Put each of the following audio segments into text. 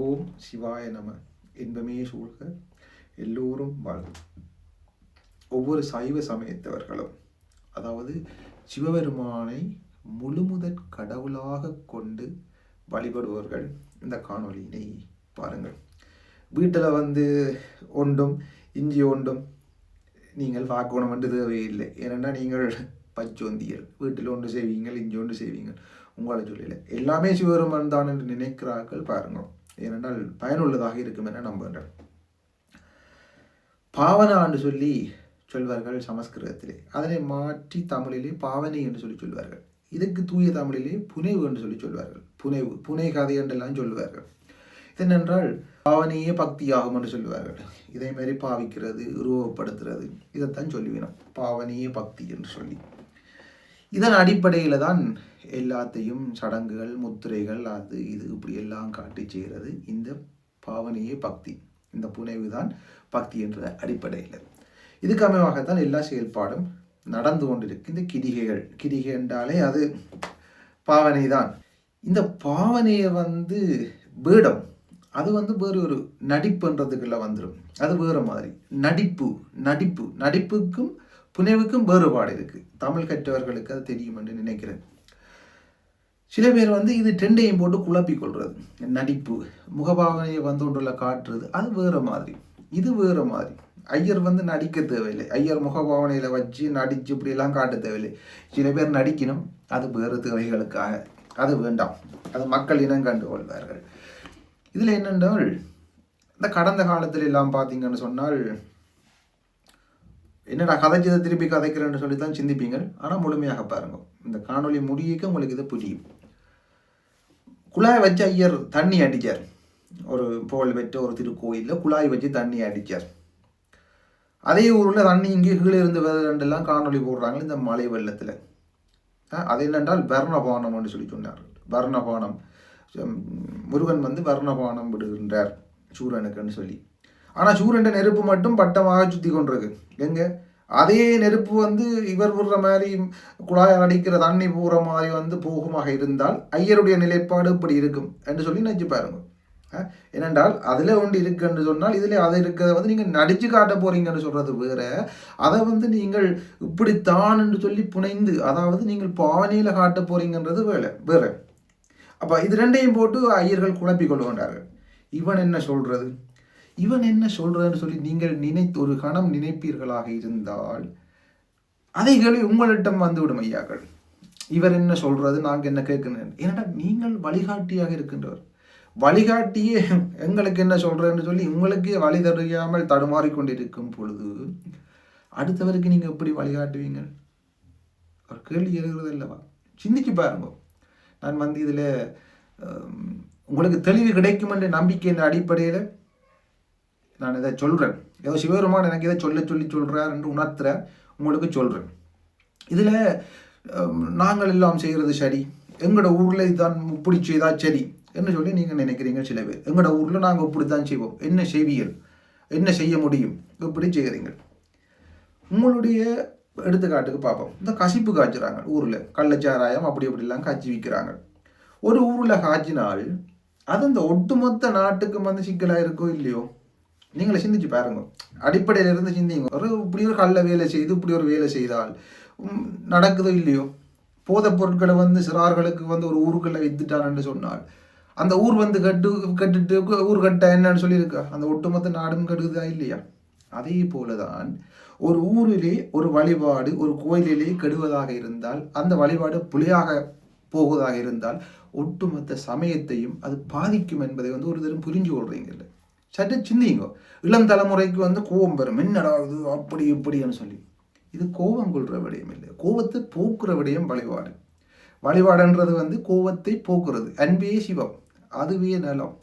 ஓம் சிவாய நம இன்பமே சூழ்க எல்லோரும் வாழ்க. ஒவ்வொரு சைவ சமயத்தவர்களும் அதாவது சிவபெருமானை முழுமுதற் கடவுளாக கொண்டு வழிபடுபவர்கள் இந்த காணொலியினை பாருங்கள். வீட்டில் வந்து ஒன்றும் இஞ்சி ஒன்றும் நீங்கள் பார்க்கணும் என்று தேவையில்லை. ஏனென்னா நீங்கள் பச்சோந்தியல் வீட்டில் ஒன்று செய்வீங்கள் இஞ்சி ஒன்று செய்வீங்கள். உங்களை சொல்லல. எல்லாமே சிவபெருமான் தான் என்று நினைக்கிறார்கள் பாருங்கள். ஏனென்றால் பயனுள்ளதாக இருக்கும் என நம்புகின்றேன் பாவனா என்று சொல்லி சொல்வார்கள் சமஸ்கிருதத்திலே. அதனை மாற்றி தமிழிலே பாவனை என்று சொல்லி சொல்வார்கள். இதுக்கு தூய தமிழிலே புனைவு என்று சொல்லி சொல்வார்கள். புனைவு புனை கதை என்றெல்லாம் சொல்வார்கள். இதென்றால் பாவனையே பக்தியாகும் என்று சொல்வார்கள். இதே மாதிரி பாவிக்கிறது உருவப்படுத்துறது இதைத்தான் சொல்லுவினோம். பாவனையே பக்தி என்று சொல்லி. இதன் அடிப்படையில் தான் எல்லாத்தையும் சடங்குகள் முத்திரைகள் அது இது இப்படி எல்லாம் காட்டி செய்கிறது இந்த பாவனையே பக்தி. இந்த புனைவு தான் பக்தி என்ற அடிப்படையில். இதுக்கு அமைவாகத்தான் எல்லா செயல்பாடும் நடந்து கொண்டிருக்கு. இந்த கிரிகைகள் கிரிகை என்றாலே அது பாவனை தான். இந்த பாவனையை வந்து வேடம் அது வந்து வேறு ஒரு நடிப்புன்றதுக்குள்ளே வந்துடும் அது வேறு மாதிரி. நடிப்பு நடிப்பு. நடிப்புக்கும் புனைவுக்கும் வேறுபாடு இருக்குது தமிழ் கற்றவர்களுக்கு அது தெரியும் என்று நினைக்கிறேன். சில பேர் வந்து இது டெண்டையும் போட்டு குழப்பிக் கொள்வது நடிப்பு முகபாவனையை வந்து ஒன்றுல காட்டுறது அது வேறு மாதிரி. இது வேறு மாதிரி. ஐயர் வந்து நடிக்க தேவையில்லை. ஐயர் முகபாவனையில் வச்சு நடித்து இப்படியெல்லாம் காட்ட தேவையில்லை. சில பேர் நடிக்கணும். அது வேறு தேவைகளுக்காக. அது வேண்டாம். அது மக்கள் இனம் கண்டு கொள்வார்கள். இதில் என்னென்றால் இந்த கடந்த காலத்தில் எல்லாம் பார்த்தீங்கன்னு சொன்னால் என்னடா கதைச்சதை திருப்பி கதைக்கிறேன்னு சொல்லி தான் சிந்திப்பீங்க ஆனால் முழுமையாக பாருங்க. இந்த காணொலி முடியக்க உங்களுக்கு இது புரியும். குழாய் வச்சு ஐயர் தண்ணி அடித்தார் ஒரு புகழ் பெற்ற ஒரு திருக்கோயிலில் குழாய் வச்சு தண்ணி அடித்தார் அதே ஊரில் தண்ணி இங்கே கீழே இருந்து வேறெல்லாம் காணொலி போடுறாங்க இந்த மலை வெள்ளத்தில். அது என்னென்றால் வர்ணபானம்னு சொல்லி சொன்னார் வர்ணபானம். முருகன் வந்து வர்ணபானம் விடுகின்றார் சூரனுக்குன்னு சொல்லி. ஆனால் சூரியன் நெருப்பு மட்டும் பட்டமாக சுற்றி கொண்டிருக்கு. எங்கே? அதே நெருப்பு வந்து இவர் விடுற மாதிரி குழாயால் அடிக்கிற தண்ணி போகிற மாதிரி வந்து போகுமாக இருந்தால் ஐயருடைய நிலைப்பாடு இப்படி இருக்கும் என்று சொல்லி நினச்சி பாருங்க. ஏனென்றால் அதில் ஒன்று இருக்குன்னு சொன்னால் இதில் அதை இருக்கிறத வந்து நீங்கள் நடித்து காட்ட போகிறீங்கன்னு சொல்கிறது வேற. அதை வந்து நீங்கள் இப்படித்தான் என்று சொல்லி புனைந்து அதாவது நீங்கள் பாவனையில் காட்ட போகிறீங்கன்றது வேலை வேற. அப்போ இது ரெண்டையும் போட்டு ஐயர்கள் குழப்பிக் கொள்கின்றார்கள் இவன் என்ன சொல்கிறது இவன் என்ன சொல்கிறான்னு சொல்லி நீங்கள் நினைத்து ஒரு கணம் நினைப்பீர்களாக இருந்தால் அதை கேள்வி உங்களிடம் வந்துவிடும் ஐயாக்கள். இவர் என்ன சொல்றது நாங்கள் என்ன கேட்கணும் ஏன்னா நீங்கள் வழிகாட்டியாக இருக்கின்றவர். வழிகாட்டியே எங்களுக்கு என்ன சொல்றேன்னு சொல்லி உங்களுக்கே வழி தெரியாமல் தடுமாறிக்கொண்டிருக்கும் பொழுது அடுத்தவருக்கு நீங்க எப்படி வழிகாட்டுவீங்க? ஒரு கேள்வி எழுகிறது அல்லவா? சிந்திச்சு பாருங்க. நான் வந்து இதில் உங்களுக்கு தெளிவு கிடைக்கும் என்ற நம்பிக்கையின் அடிப்படையில் நான் இதை சொல்கிறேன் ஏதோ சிவபெருமான் எனக்கு இதை சொல்ல சொல்லி சொல்கிறார் என்று உணர்த்துறேன் உங்களுக்கு சொல்கிறேன் இதில் நாங்கள் எல்லாம் செய்கிறது சரி. எங்களோட ஊரில் இதுதான் இப்படி செய்தால் சரி என்று சொல்லி நீங்கள் நினைக்கிறீங்க சில பேர். எங்களோட ஊரில் நாங்கள் இப்படி தான் செய்வோம். என்ன செய்வீர்கள் என்ன செய்ய முடியும்? இப்படி செய்கிறீங்க உங்களுடைய எடுத்துக்காட்டுக்கு பார்ப்போம். இந்த கசிப்பு காய்ச்சுறாங்க ஊரில். கள்ளச்சாராயம் அப்படி இப்படிலாம் காய்ச்சி விற்கிறாங்க ஒரு ஊரில் காய்ச்சினால் அது இந்த ஒட்டுமொத்த நாட்டுக்கு வந்து சிக்கலாக இருக்கோ இல்லையோ? நீங்களே சிந்திச்சு பாருங்க. அடிப்படையிலிருந்து சிந்திங்க. ஒரு இப்படி ஒரு கல்ல வேலை செய்து இப்படி ஒரு வேலை செய்தால் நடக்குதோ இல்லையோ? போதைப் பொருட்களை வந்து சிறார்களுக்கு வந்து ஒரு ஊருக்குள்ளே வித்துட்டான்னு சொன்னால் அந்த ஊர் வந்து கட்டு கட்டுட்டு ஊர் கட்ட என்னன்னு சொல்லியிருக்கா? அந்த ஒட்டுமொத்த நாடும் கெடுதா இல்லையா? அதே போலதான் ஒரு ஊரிலே ஒரு வழிபாடு ஒரு கோயிலிலே கெடுவதாக இருந்தால் அந்த வழிபாடு புலியாக போவதாக இருந்தால் ஒட்டுமொத்த சமயத்தையும் அது பாதிக்கும் என்பதை வந்து ஒரு தரம் புரிஞ்சு கொள்றீங்கல்ல. சற்று சிந்திங்க இளம் தலைமுறைக்கு வந்து கோபம் பெறும் என்னடா இது அப்படி இப்படின்னு சொல்லி. இது கோபம் கொள்கிற விடயம் இல்லை. கோபத்தை போக்குற விடயம் வழிபாடு. வழிபாடுன்றது வந்து கோபத்தை போக்குறது. அன்பே சிவம். அதுவே நலம்.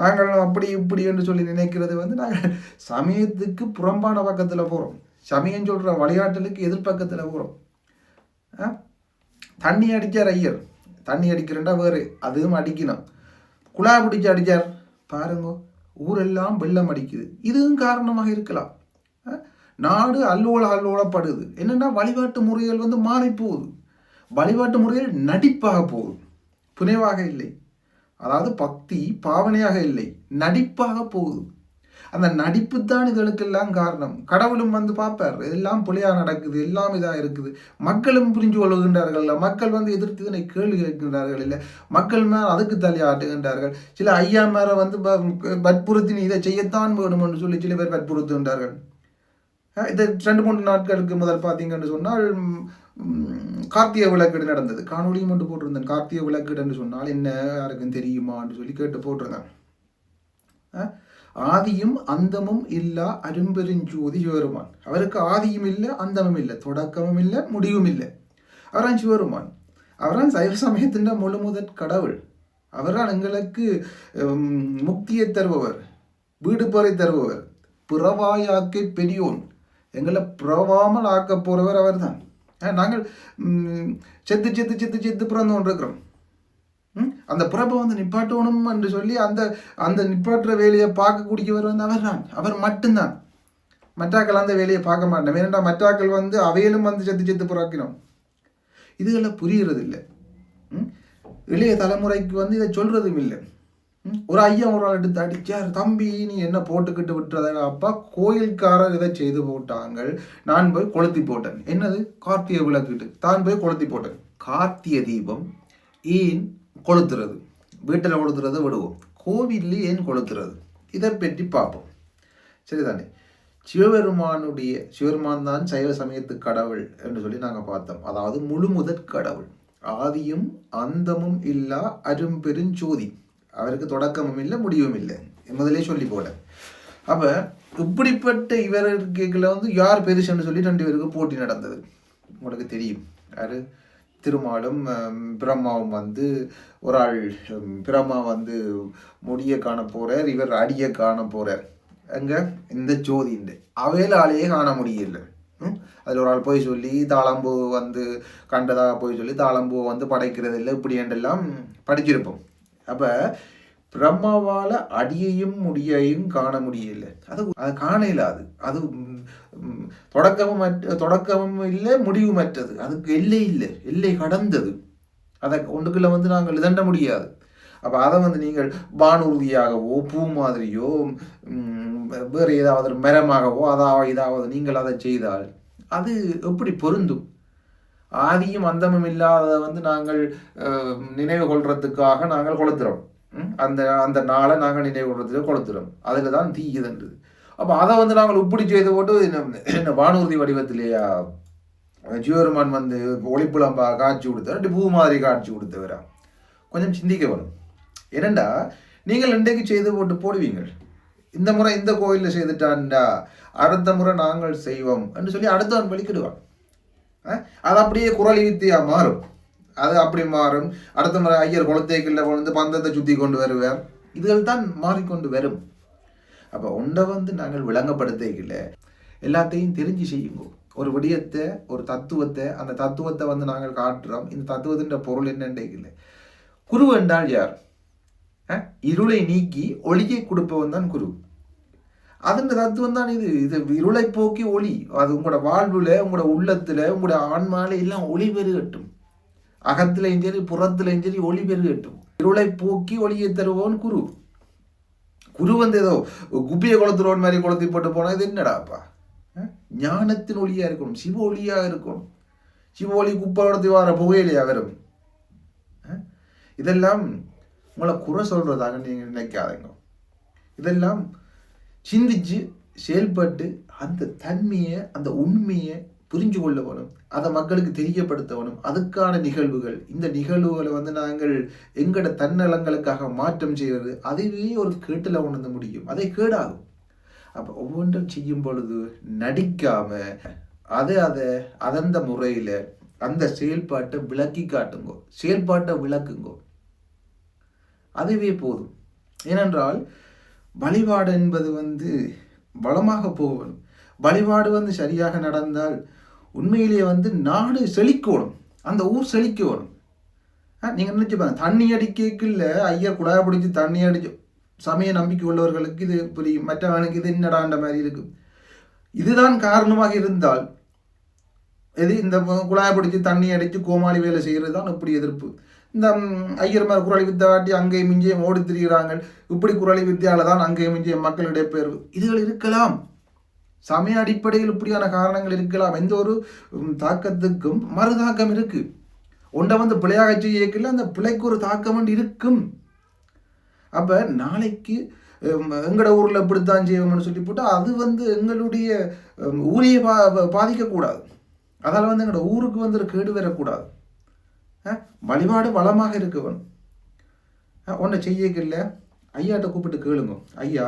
நாங்கள் அப்படி இப்படி என்று சொல்லி நினைக்கிறது வந்து நாங்கள் சமயத்துக்கு புறம்பான பக்கத்தில் போகிறோம் சமயம் சொல்கிற வழிகாட்டலுக்கு எதிர்பக்கத்தில் போகிறோம் தண்ணி அடித்தார் ஐயர். தண்ணி அடிக்கிறேன்டா வேறு. அதுவும் அடிக்கணும். குழா பிடிச்சி அடித்தார் பாருங்க. ஊரெல்லாம் வெள்ளம் அடிக்குது இதுவும் காரணமாக இருக்கலாம். நாடு அல்லோல அல்லோலப்படுது. என்னென்னா வழிபாட்டு முறைகள் வந்து மாறி போகுது வழிபாட்டு முறைகள் நடிப்பாக போகுது. புனைவாக இல்லை. அதாவது பக்தி பாவனையாக இல்லை. நடிப்பாக போகுது. அந்த நடிப்பு தான் இதுகளுக்கெல்லாம் காரணம். கடவுளும் வந்து பார்ப்பார். எல்லாம் புலியாக நடக்குது. எல்லாம் இதாக இருக்குது. மக்களும் புரிஞ்சு கொள்கின்றார்கள் மக்கள் வந்து எதிர்த்து இதனை கேள்வி கேட்கின்றார்கள் இல்லை. மக்கள் மேல் அதுக்கு தலையாட்டுகின்றார்கள் சில ஐயா மேலே வந்து வற்புறுத்தி இதை செய்யத்தான் வேணும் என்று சொல்லி சில பேர் வற்புறுத்துகின்றார்கள். இதை ரெண்டு மூன்று நாட்களுக்கு முதல் பார்த்தீங்கன்னு சொன்னால் கார்த்திகை விளக்கீடு நடந்தது. காணொலியும் மட்டும் போட்டிருந்தேன். கார்த்திகை விளக்கீடுன்னு சொன்னால் என்ன யாருக்கும் தெரியுமான்னு சொல்லி கேட்டு போட்டிருந்தேன். ஆதியும் அந்தமும் இல்லா அரும்பெருஞ்சோதி சிவருமான் அவருக்கு ஆதியும் இல்லை அந்தமும் இல்லை தொடக்கமும் இல்லை முடிவும் இல்லை. அவரான் சிவருமான் அவரான் சைவ சமயத்தின் முழு முதற் கடவுள். அவரால் எங்களுக்கு முக்தியை தருபவர் வீடு போரை தருபவர் பிறவாயாக்கை பெரியோன். எங்களை பிறவாமல் ஆக்க போறவர் அவர்தான். நாங்கள் செத்து செத்து செத்து செத்து பிறந்து கொண்டிருக்கிறோம் அந்த பிறப்பை வந்து நிப்பாட்டணும் என்று சொல்லி அந்த அந்த நிப்பாட்டுற வேலையை பார்க்கக்கூடியவர் வந்து அவர் தான். அவர் மட்டும்தான். மற்றாக்கள் அந்த வேலையை பார்க்க மாட்டோம் ஏனென்றா மற்றாக்கள் வந்து அவையிலும் வந்து செத்து செத்து புறாக்கினோம். இதுகளை புரிகிறது இல்லை இளைய தலைமுறைக்கு வந்து இதை சொல்கிறதும் இல்லை. ஒரு ஐயா ஒரு ஆள் எடுத்து அடிச்சார். தம்பி நீ என்ன போட்டுக்கிட்டு விட்டுறதா அப்பா? கோயில்காரர் இதை செய்து போட்டாங்க நான் போய் கொளுத்தி போட்டேன். என்னது? கார்த்திகை விளக்கிட்டு தான் போய் கொளுத்தி போட்டேன். கார்த்திகை தீபம். ஏன்? கொளுத்துறது. வீட்டில் கொளுத்துறது விடுவோம். கோவில்ல ஏன் கொளுத்துறது? இதை பற்றி பார்ப்போம். சரிதானே? சிவபெருமானுடைய சிவபெருமான் தான் சைவ சமயத்து கடவுள் என்று சொல்லி நாங்கள் பார்த்தோம். அதாவது முழு முதற் கடவுள். ஆதியும் அந்தமும் இல்லா அரும்பெருஞ்சோதி அவருக்கு தொடக்கமும் இல்லை முடிவும் இல்லை. முதலே சொல்லி போட்டேன். அப்போ இப்படிப்பட்ட இவர்களுக்குள்ள வந்து யார் பெருசுன்னு சொல்லி ரெண்டு பேருக்கு போட்டி நடந்தது. உங்களுக்கு தெரியும். யார்? திருமாலும் பிரம்மாவும் வந்து ஒரு ஆள் பிரம்மா வந்து முடிய காண போகிறார் இவர் அடிய காண போகிறார் அங்கே இந்த ஜோதிண்டு அவையிலாலேயே காண முடியல. அதில் ஒரு ஆள் போய் சொல்லி தாளம்பூ வந்து கண்டதாக போய் சொல்லி தாளம்பூ வந்து படைக்கிறது இல்லை இப்படி என்றெல்லாம் படிச்சிருப்போம். அப்போ பிரம்மாவால் அடியையும் முடியையும் காண முடியல. அது அது காண இல்லாது அது தொடக்கமும் தொடக்கமும் இல்லை முடிவுமற்றது அதுக்கு எல்லை இல்லை. எல்லை கடந்தது. அதை ஒன்றுக்குள்ளே வந்து நாங்கள் இதண்ட முடியாது. அப்போ அதை வந்து நீங்கள் வானூர்தியாகவோ பூ மாதிரியோ வேறு ஏதாவது மரமாகவோ அதாவது இதாவது நீங்கள் அதை செய்தால் அது எப்படி பொருந்தும்? ஆதியும் அந்தமும் இல்லாத வந்து நாங்கள் நினைவு கொள்றதுக்காக நாங்கள் கொளுத்துறோம். அந்த அந்த நாளை நாங்கள் நினைவு கொள்றதுக்கு கொளுத்துறோம். அதில் தான் தீயுதுன்றது. அப்போ அதை வந்து நாங்கள் உப்பிடி செய்து போட்டு இந்த வானூர்தி வடிவத்திலேயா ஜியோருமான் வந்து ஒளிப்புலம்பா காட்சி கொடுத்தவர் அப்படி பூ மாதிரி காட்சி கொடுத்தவரா? கொஞ்சம் சிந்திக்க வரும் ஏனண்டா நீங்கள் இன்றைக்கு செய்து போட்டு போடுவீங்கள். இந்த முறை இந்த கோயிலில் செய்துட்டான்டா அடுத்த முறை நாங்கள் செய்வோம் என்று சொல்லி அடுத்தவன் வலிக்கிடுவான் அது அப்படியே குரலி யுத்தியாக மாறும். அது அப்படி மாறும். அடுத்த முறை ஐயர் குளத்தேக்கில் வந்து பந்தத்தை சுற்றி கொண்டு வருவார். இதுகள் தான் மாறிக்கொண்டு வரும். அப்போ உண்டை வந்து நாங்கள் விளங்கப்படுத்திக்கல எல்லாத்தையும் தெரிஞ்சு செய்யுங்க. ஒரு விடயத்தை ஒரு தத்துவத்தை அந்த தத்துவத்தை வந்து நாங்கள் காட்டுறோம். இந்த தத்துவத்தின் பொருள் என்னன்றீங்கல்ல குரு என்றால் யார்? இருளை நீக்கி ஒளியை கொடுப்பவன் தான் குரு. அதன் தத்துவம் தான் இது. இது இருளை போக்கி ஒளி. அது உங்களோட வாழ்வில் உங்களோட உள்ளத்தில் உங்களோட ஆன்மாவில் எல்லாம் ஒளி பெருகட்டும். அகத்திலையும் சரி புறத்திலையும் சரி ஒளி பெருகட்டும். இருளை போக்கி ஒளியை தருபவன் குரு. குரு வந்து ஏதோ குப்பியை கொளுத்துறோன் மாதிரி குளத்தி போட்டு போனால் இது என்னடாப்பா ஞானத்தின் ஒளியாக இருக்கணும் சிவ ஒளியாக இருக்கணும். சிவ ஒளி குப்பை கொளுத்தி வர புகையிலையா வரும் இதெல்லாம் உங்களை குறை சொல்கிறதாக நீங்கள் நினைக்காதீங்க. இதெல்லாம் சிந்திச்சு செயல்பட்டு அந்த தன்மையை அந்த உண்மையை புரிஞ்சு கொள்ள வேணும் அதை மக்களுக்கு தெரியப்படுத்த வேணும் அதுக்கான நிகழ்வுகள். இந்த நிகழ்வுகளை வந்து நாங்கள் எங்களோட தன்னலங்களுக்காக மாற்றம் செய்வது அதுவே ஒரு கேட்டில் உணர்ந்து முடியும். அதை கேடாகும். அப்போ ஒவ்வொன்றும் செய்யும் பொழுது நடிக்காம அதை அதை அதந்த முறையில் அந்த செயல்பாட்டை விளக்கி காட்டுங்கோ. செயல்பாட்டை விளக்குங்கோ. அதுவே போதும். ஏனென்றால் வழிபாடு என்பது வந்து வளமாக போகணும். வழிபாடு வந்து சரியாக நடந்தால் உண்மையிலேயே வந்து நாடு செழிக்கணும் அந்த ஊர் செழிக்கணும் நீங்கள் நினச்சி பாருங்க தண்ணி அடிக்கல ஐயா குழாய் பிடிச்சி தண்ணி அடிச்சு சமய நம்பிக்கை உள்ளவர்களுக்கு இது புரியும். மற்றவனுக்கு இது என்னடான்ற மாதிரி இருக்கும் இதுதான் காரணமாக இருந்தால் எது இந்த குழாய் பிடிச்சி தண்ணி அடித்து கோமாளி வேலை செய்கிறது தான் இப்படி எதிர்ப்பு. இந்த ஐயர் மாதிரி குரலை வித்தாட்டி அங்கேயும் இங்கேயும் ஓடி திரிகிறாங்க இப்படி குரலி வித்தியால தான் அங்கேயும் இங்கேயும் மக்களுடைய பேர். இதுகள் இருக்கலாம். சமய அடிப்படையில் இப்படியான காரணங்கள் இருக்கலாம். எந்த ஒரு தாக்கத்துக்கும் தாக்கத்துக்கும் மறுதாக்கம் இருக்கு. ஒன்றை வந்து பிழையாக செய்யல அந்த பிழைக்கு ஒரு தாக்கம் இருக்கும். அப்போ நாளைக்கு எங்களோட எங்கட ஊரில் இப்படித்தான் செய்வோம்னு சொல்லி போட்டால் அது வந்து எங்களுடைய ஊரையை பா பாதிக்கக்கூடாது. அதால் வந்து எங்களோட ஊருக்கு வந்து ஒரு கேடு வரக்கூடாது. வழிபாடு வளமாக இருக்கவன் ஒன்றை செய்யக்கில்ல. ஐயாட்ட கூப்பிட்டு கேளுங்க. ஐயா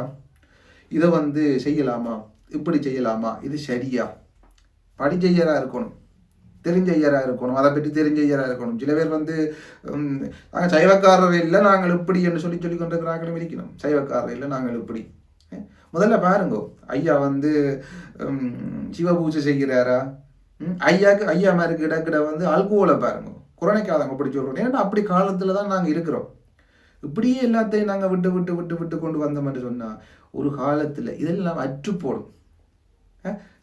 இதை வந்து செய்யலாமா? இப்படி செய்யலாமா? இது சரியா? படிச்சையராக இருக்கணும். தெரிஞ்ச ஐயராக இருக்கணும். அதை பற்றி தெரிஞ்ச ஐயராக இருக்கணும். சில பேர் வந்து நாங்கள் சைவக்காரர் இல்லை நாங்கள் இப்படி என்று சொல்லி சொல்லி கொண்டிருக்கிறாங்களும் இருக்கணும் சைவக்காரர் இல்லை நாங்கள் இப்படி. முதல்ல பாருங்க. ஐயா வந்து சிவ பூஜை செய்கிறாரா? ம், ஐயாக்கு ஐயா மாதிரி கிட கிட வந்து அல்கோலை பாருங்க. குரணைக்காதவங்க அப்படி சொல்கிறோம் ஏன்னா அப்படி காலத்தில் தான் நாங்கள் இருக்கிறோம். இப்படியே எல்லாத்தையும் நாங்கள் விட்டு விட்டு விட்டு விட்டு கொண்டு வந்தோம்னு சொன்னால் ஒரு காலத்தில் இதெல்லாம் அற்று போடும்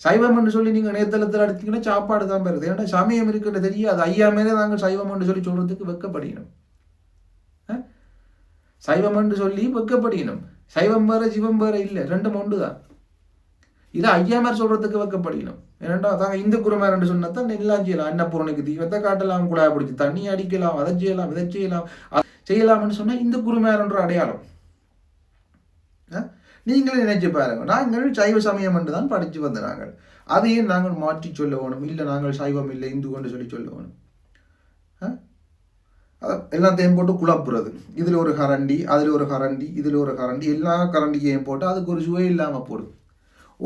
சைவம்னு சொல்லி நீங்கள் நேத்தளத்தில் அடித்தீங்கன்னா சாப்பாடு தான் பெறுது. ஏன்னா சமயம் இருக்குன்னு தெரியாது. ஐயா மேலே நாங்கள் சைவம்னு சொல்லி சொல்கிறதுக்கு வெக்கப்படிக்கணும் சைவம் சைவம்னு சொல்லி வெக்கப்படிக்கணும் சைவம் வேற சிவம் வேற இல்லை. ரெண்டும் ஒன்று தான். இதை ஐயா மாதிரி சொல்கிறதுக்கு வெக்கப்படிக்கணும் ஏன்னா தாங்க இந்து குருமாரன்னு சொன்னா தான் எல்லாம் செய்யலாம் அன்னபூரணிக்கு தீவத்தை காட்டலாம் குழாய் பிடிச்சி தண்ணி அடிக்கலாம் அதை செய்யலாம் இதை செய்யலாம் செய்யலாம்னு சொன்னால் இந்து குருமேரன்ற அடையாளம். நீங்களே நினைச்சு பாருங்க. நாங்கள் சைவ சமயம் என்று தான் படித்து வந்த நாங்கள் அதையும் நாங்கள் மாற்றி சொல்ல வேணும். இல்லை நாங்கள் சைவம் இல்லை இந்து கொண்டு சொல்லி சொல்ல வேணும். எல்லாத்தையும் போட்டு குழப்புறது. இதில் ஒரு கரண்டி அதில் ஒரு கரண்டி இதில் ஒரு கரண்டி. எல்லா கரண்டியையும் போட்டு அதுக்கு ஒரு சுவை இல்லாமல் போடும்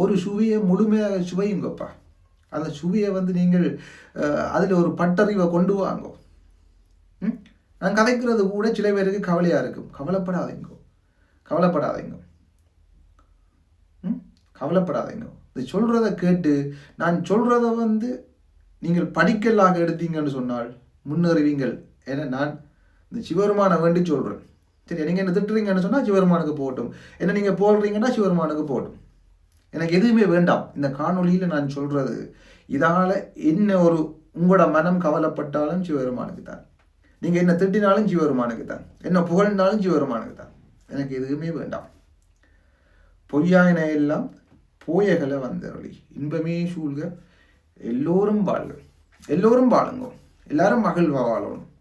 ஒரு சுவையை முழுமையாக சுவையுங்கப்பா. அந்த சுவையை வந்து நீங்கள் அதில் ஒரு பட்டறிவை கொண்டு வாங்கோ. நான் கதைக்கிறது கூட சில பேருக்கு கவலையாக இருக்கும். கவலைப்படாதீங்க. கவலைப்படாதீங்க. ம்? கவலைப்படாதீங்க. இது சொல்கிறத கேட்டு நான் சொல்கிறத வந்து நீங்கள் படிக்கலாக எடுத்தீங்கன்னு சொன்னால் முன்னறிவீங்கள் ஏன்னா நான் இந்த சிவருமான வேண்டி சொல்கிறேன் சரி நீங்கள் என்ன திட்டுறீங்கன்னு சொன்னால் சிவருமானுக்கு போகட்டும். என்ன நீங்கள் போடுறீங்கன்னா சிவருமானுக்கு போகட்டும். எனக்கு எதுவுமே வேண்டாம். இந்த காணொளியில் நான் சொல்கிறது இதால் என்ன ஒரு உங்களோட மனம் கவலைப்பட்டாலும் சிவருமானுக்கு தான். நீங்கள் என்ன திட்டினாலும் ஜீவருமானுக்கு தான். என்ன புகழ்ந்தாலும் ஜீவருமானுக்கு தான். எனக்கு எதுவுமே வேண்டாம். பொய்யாயின எல்லாம் போயகளை வந்தருளி. இன்பமே சூழ்க. எல்லோரும் வாழ்க. எல்லோரும் வாழுங்க. எல்லாரும் மகிழ்வா வாழணும்.